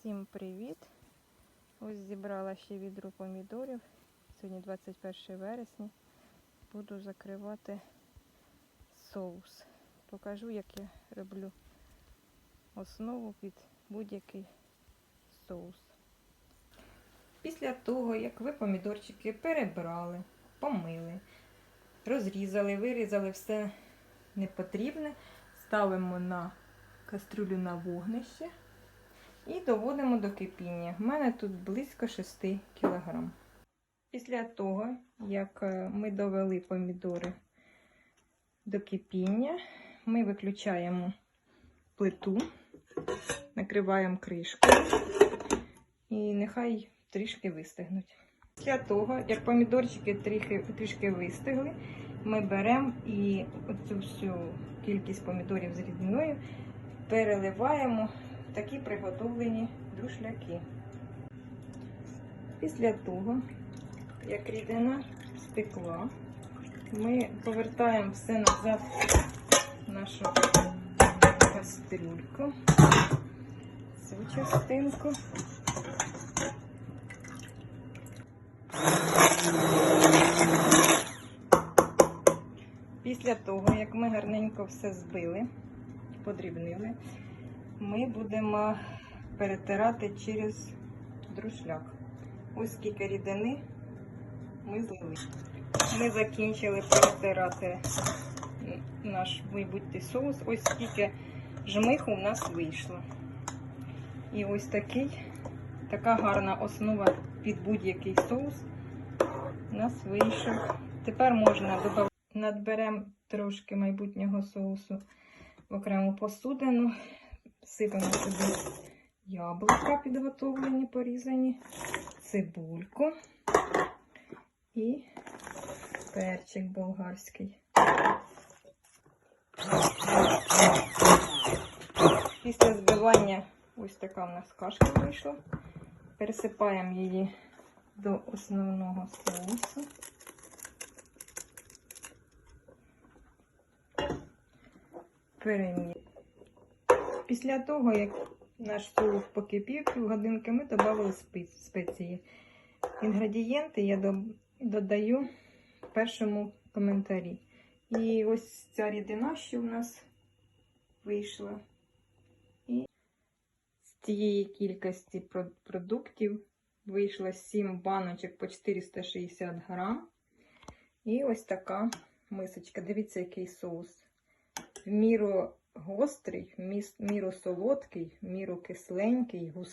Всім привіт! Ось зібрала ще відру помідорів. Сьогодні 21 вересня. Буду закривати соус. Покажу, як я роблю основу під будь-який соус. Після того, як ви помідорчики перебрали, помили, розрізали, вирізали все непотрібне, ставимо на кастрюлю на вогнище. І доводимо до кипіння. У мене тут близько 6 кг. Після того, як е, ми довели помідори до кипіння, ми виключаємо плиту, накриваємо кришкою і нехай трішки вистигнуть. Після того, як помідорчики трішки, трішки вистигли, ми беремо і оцю всю кількість помідорів з рідиною переливаємо такі приготовлені друшляки. Після того, як рідина стекла, ми повертаємо все назад в нашу кастрюльку, цю частинку. Після того, як ми гарненько все збили, подрібнили, ми будемо перетирати через друшляк. Ось скільки рідини ми злили. Ми закінчили перетирати наш майбутній соус. Ось скільки жмиху у нас вийшло. І ось такий, така гарна основа під будь-який соус у нас вийшов. Тепер можна додати, надберемо трошки майбутнього соусу в окрему посудину, сипемо сюди яблука підготовлені, порізані, цибульку і перчик болгарський. Після збивання ось така в нас кашка вийшла. Пересипаємо її до основного соусу. Перемі. Після того, як наш соус покипів півгодинки, ми додали спеції. Інгредієнти я додаю в першому коментарі. І ось ця рідина, що в нас вийшла. І з цієї кількості продуктів вийшло 7 баночок по 460 грам. І ось така мисочка. Дивіться, який соус. В міру гострий, міст, міру солодкий, міру кисленький, густий.